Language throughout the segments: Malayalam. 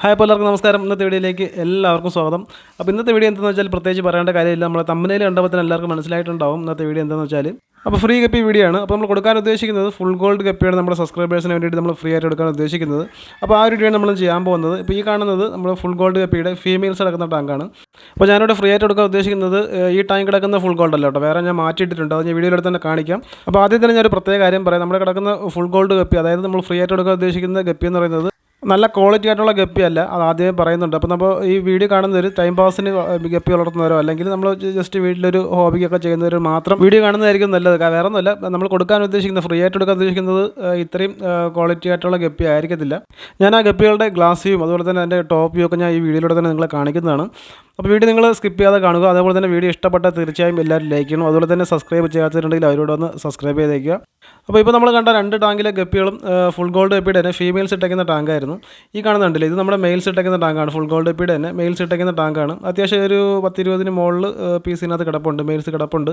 ഹായ് അപ്പോൾ എല്ലാവർക്കും നമസ്കാരം. ഇന്നത്തെ വീഡിയോയിലേക്ക് എല്ലാവർക്കും സ്വാഗതം. അപ്പോൾ ഇന്നത്തെ വീഡിയോ എന്താണെന്ന് വെച്ചാൽ പ്രത്യേകിച്ച് പറയേണ്ട കാര്യമില്ല. നമ്മളെ തമ്മനയിൽ കണ്ടപ്പോൾ തന്നെ എല്ലാവർക്കും മനസ്സിലായിട്ടുണ്ടാവും ഇന്നത്തെ വീഡിയോ എന്താണെന്ന് വെച്ചാൽ. അപ്പോൾ ഫ്രീ കപ്പി വീഡിയോ ആണ്. അപ്പോൾ നമ്മൾ കൊടുക്കാൻ ഉദ്ദേശിക്കുന്നത് ഫുൾ ഗോൾഡ് കപ്പിയാണ് നമ്മുടെ സബ്സ്ക്രൈബേഴ്സിന് വേണ്ടിയിട്ട് നമ്മൾ ഫ്രീ ആയിട്ട് എടുക്കാൻ ഉദ്ദേശിക്കുന്നത്. അപ്പോൾ ആ ഒരു വീഡിയോ നമ്മൾ ചെയ്യാൻ പോകുന്നത്. ഇപ്പോൾ ഈ കാണുന്നത് നമ്മൾ ഫുൾ ഗോൾഡ് കപ്പിയുടെ ഫീമെയിൽസ് കിടക്കുന്ന ടാങ്കാണ് അപ്പോൾ ഞാനിവിടെ ഫ്രീ ആയിട്ട് എടുക്കാൻ ഉദ്ദേശിക്കുന്നത് ഈ ടാങ്ക് കിടക്കുന്ന ഫുൾ ഗോൾഡ് അല്ല കേട്ടോ. വേറെ ഞാൻ മാറ്റിയിട്ടിട്ടുണ്ട്. അത് ഞാൻ വീഡിയോയിൽ തന്നെ കാണിക്കാം. അപ്പോൾ ആദ്യം തന്നെ ഒരു പ്രത്യേക കാര്യം പറയാം. നമ്മുടെ കിടക്കുന്ന ഫുൾ ഗോൾഡ് കപ്പി അതായത് നമ്മൾ ഫ്രീ ആയിട്ട് എടുക്കാൻ ഉദ്ദേശിക്കുന്ന കപ്പി എന്ന് പറയുന്നത് നല്ല ക്വാളിറ്റി ആയിട്ടുള്ള ഗപ്പി അല്ല അത് ആദ്യമേ പറയുന്നുണ്ട്. അപ്പോൾ നമ്മൾ ഈ വീഡിയോ കാണുന്നവർ ടൈം പാസിന് ഗപ്പി വളർത്തുന്നവരോ അല്ലെങ്കിൽ നമ്മൾ ജസ്റ്റ് വീട്ടിലൊരു ഹോബിക്കൊക്കെ ചെയ്യുന്നവർ മാത്രം വീഡിയോ കാണുന്നതായിരിക്കും നല്ലത്. വേറെ ഒന്നുമല്ല നമ്മൾ കൊടുക്കാൻ ഉദ്ദേശിക്കുന്ന ഫ്രീ ആയിട്ട് കൊടുക്കാൻ ഉദ്ദേശിക്കുന്നത് ഇത്രയും ക്വാളിറ്റി ആയിട്ടുള്ള ഗപ്പി ആയിരിക്കത്തില്ല. ഞാൻ ആ ഗപ്പികളുടെ ഗ്ലാസ് വ്യൂവും അതുപോലെ തന്നെ എന്റെ ടോപ്പ് വ്യൂ ഒക്കെ ഞാൻ ഈ വീഡിയോയിലൂടെ തന്നെ നിങ്ങളെ കാണിക്കുന്നതാണ്. അപ്പോൾ വീഡിയോ നിങ്ങൾ സ്കിപ്പ് ചെയ്യാതെ കാണുക. അതേപോലെ തന്നെ വീഡിയോ ഇഷ്ടപ്പെട്ടാൽ തീർച്ചയായും എല്ലാവരും ലൈക്ക് ചെയ്യണം. അതുപോലെ തന്നെ സബ്സ്ക്രൈബ് ചെയ്യാത്തിട്ടുണ്ടെങ്കിൽ അവരോട് ഒന്ന് സബ്സ്ക്രൈബ് ചെയ്തേക്കുക. അപ്പോൾ ഇപ്പോൾ നമ്മൾ കണ്ട രണ്ട് ടാങ്കിലെ ഗപ്പികളും ഫുൾ ഗോൾഡ് ഗപ്പിയുടെ തന്നെ ഫീമെയിൽസ് ഇട്ടേക്കുന്ന ടാങ്കായിരുന്നു ഈ കാണുന്നുണ്ടല്ലോ ഇത് നമ്മുടെ മെയിൽസ് ഇട്ടേക്കുന്ന ടാങ്കാണ് ഫുൾ ഗോൾഡ് ഗപ്പിയുടെ തന്നെ മെയിൽസ് ഇട്ടേക്കുന്ന ടാങ്കാണ് അത്യാവശ്യം ഒരു പത്തിരുപതിന് മുകളിൽ പീസിനകത്ത് കിടപ്പുണ്ട്. മെയിൽസ് കിടപ്പുണ്ട്.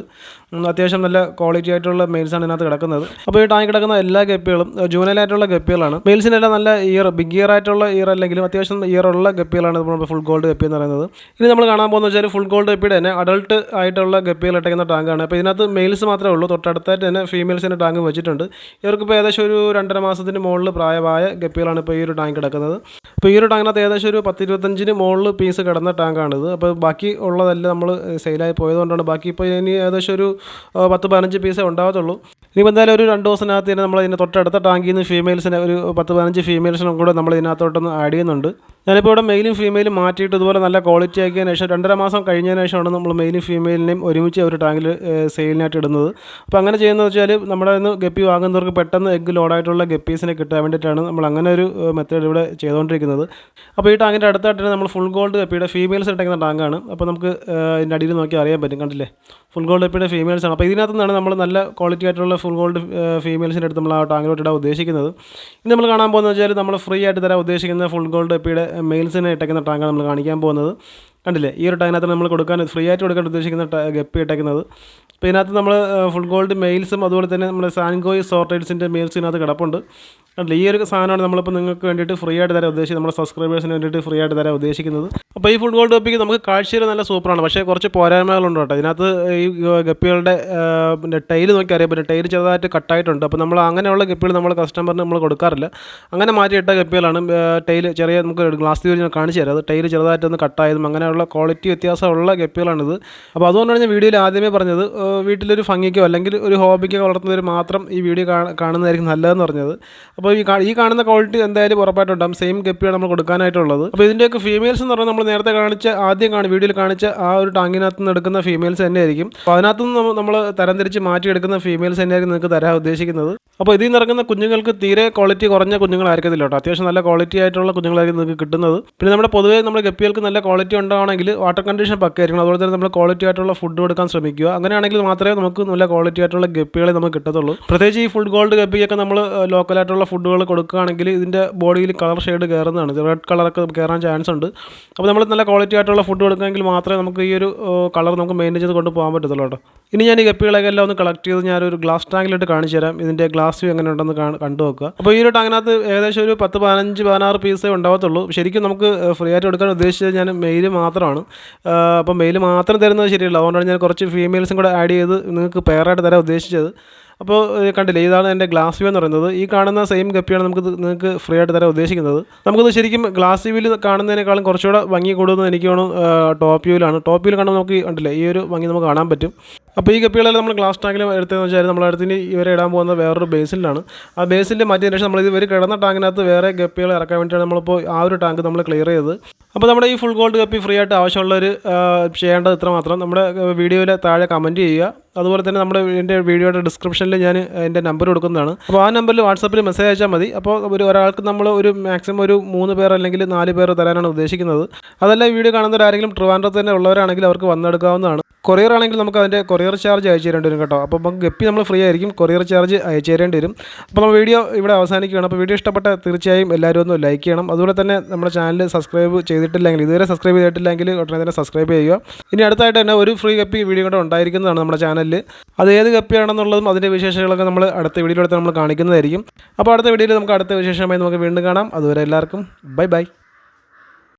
അത്യാവശ്യം നല്ല ക്വാളിറ്റി ആയിട്ടുള്ള മെയിൽസാണ് ഇതിനകത്ത് കിടക്കുന്നത്. അപ്പോൾ ഈ ടാങ്ക് കിടക്കുന്ന എല്ലാ ഗപ്പികളും ജൂനലായിട്ടുള്ള ഗപ്പികളാണ്. മെയിൽസിനെല്ലാം നല്ല ഇയർ ബിഗ് ഇയർ ആയിട്ടുള്ള ഇയർ അല്ലെങ്കിലും അത്യാവശ്യം ഇയർ ഉള്ള ഗപ്പികളാണ് ഫുൾ ഗോൾഡ് ഗപ്പി എന്ന് പറയുന്നത്. ഇനി നമ്മൾ കാണാൻ പോകുന്നത് വെച്ചാൽ ഫുൾ ഗോൾഡ് ഗപ്പിയുടെ തന്നെ അഡൾട്ട് ആയിട്ടുള്ള ഗപ്പികൾ ഇട്ടേക്കുന്ന ടാങ്കാണ് അപ്പോൾ ഇതിനകത്ത് മെയിൽസ് മാത്രമേ ഉള്ളൂ. തൊട്ടടുത്തായിട്ട് തന്നെ ഫീമെയിൽസിന്റെ ടാങ്ക് വെച്ചിട്ടുണ്ട്. ഇവർക്കിപ്പോൾ ഏകദേശം ഒരു രണ്ടര മാസത്തിന് മുകളിൽ പ്രായമായ ഗപ്പികളാണ് ഇപ്പോൾ ഈ ഒരു ടാങ്ക് കിടക്കുന്നത്. അപ്പോൾ ഈ ഒരു ടാങ്കിനകത്ത് ഏകദേശം ഒരു പത്തിരുപത്തഞ്ചിന് മുകളിൽ പീസ് കിടന്ന ടാങ്കാണിത് അപ്പോൾ ബാക്കി ഉള്ളതല്ല നമ്മൾ സെയിലായി പോയതുകൊണ്ടാണ്. ബാക്കി ഇപ്പോൾ ഇനി ഏകദേശം ഒരു പത്ത് പതിനഞ്ച് പീസേ ഉണ്ടാകത്തുള്ളൂ. ഇനിയിപ്പോൾ എന്തായാലും ഒരു രണ്ട് ദിവസത്തിനകത്ത് തന്നെ നമ്മൾ ഇതിന് തൊട്ടടുത്ത ടാങ്കിൽ നിന്ന് ഫീമെയിൽസിനെ ഒരു പത്ത് പതിനഞ്ച് ഫീമെയിൽസിനും കൂടെ നമ്മൾ ഇതിനകത്തോട്ടൊന്ന് ആഡ് ചെയ്യുന്നുണ്ട്. ഞാനിപ്പോൾ ഇവിടെ മെയിലും ഫീമെയിലും മാറ്റിയിട്ട് ഇതുപോലെ നല്ല ക്വാളിറ്റി ആക്കിയതിന് ശേഷം രണ്ടര മാസം കഴിഞ്ഞതിന് ശേഷമാണ് നമ്മൾ മെയിലും ഫീമെയിലിനെയും ഒരുമിച്ച് ഒരു ടാങ്കിൽ സെയിലിനായിട്ട് ഇടുന്നത്. അപ്പോൾ അങ്ങനെ ചെയ്യുന്നത് വെച്ചാൽ നമ്മുടെ നിന്ന് ഗപ്പി വാങ്ങുന്നവർക്ക് പെട്ടെന്ന് എഗ്ഗ് ലോഡായിട്ടുള്ള ഗപ്പീസിനെ കിട്ടാൻ വേണ്ടിയിട്ടാണ് നമ്മൾ അങ്ങനെ ഒരു മെത്തേഡ് ഇവിടെ ചെയ്തുകൊണ്ടിരിക്കുന്നത്. അപ്പോൾ ഈ ടാങ്കിന്റെ അടുത്തായിട്ട് നമ്മൾ ഫുൾ ഗോൾഡ് ഗപ്പിയുടെ ഫീമെയിൽസ് ഇട്ടേക്കുന്ന ടാങ്കാണ് അപ്പോൾ നമുക്ക് അതിന്റെ അടിയിൽ നോക്കി അറിയാൻ പറ്റും കണ്ടില്ലേ? ഫുൾ ഗോൾഡ് ഗപ്പിയുടെ ഫീമെയിൽസ് ആണ്. അപ്പോൾ ഇതിനകത്ത് നിന്നാണ് നമ്മൾ നല്ല ക്വാളിറ്റി ആയിട്ടുള്ള ഫുൾ ഗോൾഡ് ഫീമെയിൽസിന്റെ അടുത്ത് നമ്മൾ ആ ടാങ്കിലോട്ട് ഇടാൻ ഉദ്ദേശിക്കുന്നത്. ഇനി നമ്മൾ കാണാൻ പോകുന്നത് വെച്ചാൽ നമ്മൾ ഫ്രീ ആയിട്ട് തരാൻ ഉദ്ദേശിക്കുന്ന ഫുൾ ഗോൾഡ് ഗപ്പിയുടെ മെയിൽസിനെ ഇട്ടേക്കുന്ന ടാങ്കാണ് നമ്മൾ കാണിക്കാൻ പോകുന്നത്. കണ്ടില്ലേ? ഈ ഒരു ടാങ്കിനകത്ത് നമ്മൾ കൊടുക്കാൻ ഫ്രീ ആയിട്ട് കൊടുക്കാൻ ഉദ്ദേശിക്കുന്ന ഗപ്പി ഇട്ടേക്കുന്നത്. അപ്പോൾ ഇതിനകത്ത് നമ്മൾ ഫുൾ ഗോൾഡ് മെയിൽസും അതുപോലെ തന്നെ നമ്മുടെ സാൻഗോയ് സോർട്ടേഴ്സിന്റെ മെയിൽസ് ഇതിനകത്ത് കിടപ്പുണ്ട്. കണ്ടില്ലേ ഈ ഒരു സാധനമാണ് നമ്മളിപ്പോൾ നിങ്ങൾക്ക് വേണ്ടിയിട്ട് ഫ്രീ ആയിട്ട് തരാൻ ഉദ്ദേശിച്ചത്. നമ്മുടെ സബ്സ്ക്രൈബേഴ്സിന് വേണ്ടിയിട്ട് ഫ്രീ ആയിട്ട് തരാൻ ഉദ്ദേശിക്കുന്നത്. അപ്പോൾ ഈ ഫുൾ ഗോൾഡ് ഗപ്പിക്ക് നമുക്ക് കാഴ്ചയിൽ നല്ല സൂപ്പറാണ് പക്ഷേ കുറച്ച് പോരായ്മകളുണ്ട് കേട്ടോ. ഇതിനകത്ത് ഈ ഗപ്പികളുടെ പിന്നെ ടൈൽ നോക്കി അറിയാൻ പറ്റും ടൈൽ ചെറുതായിട്ട് കട്ടായിട്ടുണ്ട് അപ്പോൾ നമ്മൾ അങ്ങനെയുള്ള ഗപ്പികൾ നമ്മൾ കസ്റ്റമറിന് നമ്മൾ കൊടുക്കാറില്ല. അങ്ങനെ മാറ്റിയിട്ട ഗപ്പികളാണ് ടൈൽ ചെറിയ നമുക്ക് ഗ്ലാസ് ഞാൻ കാണിച്ചു തരാം. അത് ടൈൽ ചെറുതായിട്ടൊന്ന് കട്ടായതും അങ്ങനെയുള്ള ക്വാളിറ്റി വ്യത്യാസമുള്ള ഗപ്പികളാണിത്. അപ്പോൾ അതുകൊണ്ടാണ് ഞാൻ വീഡിയോയിൽ ആദ്യമേ പറഞ്ഞത് വീട്ടിലൊരു ഭംഗിക്കോ അല്ലെങ്കിൽ ഒരു ഹോബിക്കോ വളർത്തുന്നവർ മാത്രം ഈ വീഡിയോ കാണ- കാണുന്നതായിരിക്കും നല്ലതെന്ന് പറഞ്ഞത്. അപ്പോൾ ഈ ഈ കാണുന്ന ക്വാളിറ്റി എന്തായാലും ഉറപ്പായിട്ടുണ്ടാകും സെയിം ഗപ്പിയാണ് നമ്മൾ കൊടുക്കാനായിട്ടുള്ളത്. അപ്പോൾ ഇതിന്റെയൊക്കെ ഫീമെയിൽസ് എന്ന് പറഞ്ഞാൽ നമ്മൾ നേരത്തെ കാണിച്ച ആദ്യം കാണും വീഡിയോയിൽ കാണിച്ച ആ ഒരു ടാങ്കിനകത്ത് നിന്ന് എടുക്കുന്ന ഫീമെയിൽസ് തന്നെയായിരിക്കും. അപ്പോൾ അതിനകത്ത് നിന്ന് നമ്മൾ തരംതിരിച്ച് മാറ്റിയെടുക്കുന്ന ഫീമെയിൽസ് തന്നെയായിരിക്കും നിങ്ങൾക്ക് തരാൻ ഉദ്ദേശിക്കുന്നത്. അപ്പോൾ ഇതിൽ ഇറങ്ങുന്ന കുഞ്ഞുങ്ങൾക്ക് തീരെ ക്വാളിറ്റി കുറഞ്ഞ കുഞ്ഞുങ്ങളായിരിക്കത്തില്ല കേട്ടോ. അത്യാവശ്യം നല്ല ക്വാളിറ്റി ആയിട്ടുള്ള കുഞ്ഞുങ്ങളായിരിക്കും നിങ്ങൾക്ക് കിട്ടുന്നത്. പിന്നെ നമ്മുടെ പൊതുവേ നമ്മുടെ ഗപ്പികൾക്ക് നല്ല ക്വാളിറ്റി ഉണ്ടാവണമെങ്കിൽ വാട്ടർ കണ്ടീഷൻ പക്കായിരിക്കണം അതുപോലെ തന്നെ നമ്മൾ ക്വാളിറ്റി ആയിട്ടുള്ള ഫുഡ് കൊടുക്കാൻ ശ്രമിക്കുക. അങ്ങനെയാണെങ്കിൽ മാത്രമേ നമുക്ക് നല്ല ക്വാളിറ്റി ആയിട്ടുള്ള ഗപ്പികളെ നമുക്ക് കിട്ടത്തുള്ളൂ. പ്രത്യേകിച്ച് ഈ ഫുഡ് ഗോൾഡ് ഗപ്പിയൊക്കെ നമ്മൾ ലോക്കലായിട്ടുള്ള ഫുഡുകൾ കൊടുക്കുകയാണെങ്കിൽ ഇതിന്റെ ബോഡിയിൽ കളർ ഷെയ്ഡ് കയറുന്നതാണ്. റെഡ് കളറൊക്കെ കയറാൻ ചാൻസ് ഉണ്ട്. അപ്പോൾ നമ്മൾ നല്ല ക്വാളിറ്റി ആയിട്ടുള്ള ഫുഡ് കൊടുക്കുകയെങ്കിൽ മാത്രമേ നമുക്ക് ഈ ഒരു കളർ നമുക്ക് മെയിന്റെയിൻ ചെയ്ത് കൊണ്ട് പോകാൻ പറ്റത്തുള്ളൂ കേട്ടോ. ഇനി ഞാൻ ഈ ഗപ്പികളൊക്കെ എല്ലാം ഒന്ന് കളക്ട് ചെയ്ത് ഞാനൊരു ഗ്ലാസ് ടാങ്കിലിട്ട് കാണിച്ചു തരാം. ഇതിന്റെ ഗ്ലാസ് വ്യൂ എങ്ങനെ ഉണ്ടെന്ന് കാണ്- കണ്ടു നോക്കുക. അപ്പോൾ ഈ ഒരു ടാങ്കിനകത്ത് ഏകദേശം ഒരു പത്ത് പതിനഞ്ച് പതിനാറ് പീസേ ഉണ്ടാവത്തുള്ളൂ. ശരിക്കും നമുക്ക് ഫ്രീ ആയിട്ട് കൊടുക്കാൻ ഉദ്ദേശിച്ചത് ഞാൻ മെയിൽ മാത്രമാണ്. അപ്പോൾ മെയിൽ മാത്രം തരുന്നത് ശരിയല്ല. അതുകൊണ്ടാണ് ഞാൻ കുറച്ച് ഫീമെയിൽസും കൂടെ ആഡ് ചെയ്ത് നിങ്ങൾക്ക് പെയറായിട്ട് തരാൻ ഉദ്ദേശിച്ചത്. അപ്പോൾ കണ്ടില്ലേ ഇതാണ് എന്റെ ഗ്ലാസ് വ്യൂ എന്ന് പറയുന്നത്. ഈ കാണുന്ന സെയിം ഗപ്പിയാണ് നമുക്ക് നിങ്ങൾക്ക് ഫ്രീ ആയിട്ട് തരാൻ ഉദ്ദേശിക്കുന്നത്. നമുക്കത് ശരിക്കും ഗ്ലാസ് വ്യൂവിൽ കാണുന്നതിനേക്കാളും കുറച്ചുകൂടെ ഭംഗി കൂടുന്നത് എനിക്ക് വേണം ടോപ്പ് വ്യൂവിലാണ് ടോപ്പ് വ്യൂവിൽ കാണുമ്പോൾ നമുക്ക് കണ്ടില്ലേ ഈ ഒരു ഭംഗി നമുക്ക് കാണാൻ പറ്റും. അപ്പോൾ ഈ ഗപ്പികളെല്ലാം നമ്മൾ ഗ്ലാസ് ടാങ്കിൽ എടുത്തതെന്ന് വെച്ചാൽ നമ്മൾ അടുത്തിന് ഇവരെ ഇടാൻ പോകുന്ന വേറൊരു ബേസിലാണ് ആ ബേസിന്റെ മാറ്റിയതിന് ശേഷം നമ്മൾ ഇവർ കിടന്ന ടാങ്കിനകത്ത് വേറെ ഗപ്പികളെ ഇറക്കാൻ വേണ്ടിയിട്ടാണ് നമ്മളിപ്പോൾ ആ ഒരു ടാങ്ക് നമ്മൾ ക്ലിയർ ചെയ്തത്. അപ്പോൾ നമ്മുടെ ഈ ഫുൾ ഗോൾഡ് കപ്പി ഫ്രീ ആയിട്ട് ആവശ്യമുള്ളവർ ചെയ്യേണ്ടത് ഇത്ര മാത്രം നമ്മുടെ വീഡിയോയിൽ താഴെ കമന്റ് ചെയ്യുക. അതുപോലെ തന്നെ നമ്മുടെ എന്റെ വീഡിയോയുടെ ഡിസ്ക്രിപ്ഷനിൽ ഞാൻ എന്റെ നമ്പർ കൊടുക്കുന്നതാണ്. അപ്പോൾ ആ നമ്പറിൽ വാട്സപ്പിൽ മെസ്സേജ് അയച്ചാൽ മതി. അപ്പോൾ ഒരു ഒരാൾക്ക് നമ്മൾ ഒരു മാക്സിമം ഒരു മൂന്ന് പേർ അല്ലെങ്കിൽ നാല് പേർ തരാനാണ് ഉദ്ദേശിക്കുന്നത്. അതല്ല ഈ വീഡിയോ കാണുന്നവരാരെങ്കിലും ട്രിവാൻഡ്രത്ത് തന്നെ ഉള്ളവരാണെങ്കിൽ അവർക്ക് വന്നെടുക്കാവുന്നതാണ്. കൊറിയർ ആണെങ്കിൽ നമുക്ക് അതിന്റെ കൊറിയർ ചാർജ് അയച്ചു തരേണ്ടി വരും കേട്ടോ. അപ്പോൾ നമുക്ക് ഗപ്പി നമ്മൾ ഫ്രീ ആയിരിക്കും കൊറിയർ ചാർജ് അയച്ചു തരേണ്ടി വരും. അപ്പോൾ നമ്മൾ വീഡിയോ ഇവിടെ അവസാനിക്കുകയാണ്. അപ്പോൾ വീഡിയോ ഇഷ്ടപ്പെട്ട തീർച്ചയായും എല്ലാവരും ഒന്ന് ലൈക്ക് ചെയ്യണം. അതുപോലെ തന്നെ നമ്മുടെ ചാനൽ സബ്സ്ക്രൈബ് ചെയ്തിട്ടില്ലെങ്കിൽ ഇതുവരെ സബ്സ്ക്രൈബ് ചെയ്തിട്ടില്ലെങ്കിൽ ഉടനെ തന്നെ സബ്സ്ക്രൈബ് ചെയ്യുക. ഇനി അടുത്തായിട്ട് തന്നെ ഒരു ഫ്രീ ഗപ്പി വീഡിയോ കൂടെ ഉണ്ടായിരിക്കുന്നതാണ് നമ്മുടെ ചാനലിൽ അത് ഏത് കപ്പിയാണെന്നുള്ളതും അതിന്റെ വിശേഷങ്ങളൊക്കെ നമ്മൾ അടുത്ത വീഡിയോയിലൂടെ നമ്മൾ കാണിക്കുന്നതായിരിക്കും. അപ്പോൾ അടുത്ത വീഡിയോയിൽ നമുക്ക് അടുത്ത വിശേഷമായി നമുക്ക് വീണ്ടും കാണാം. അതുവരെ എല്ലാവർക്കും ബൈ ബൈ.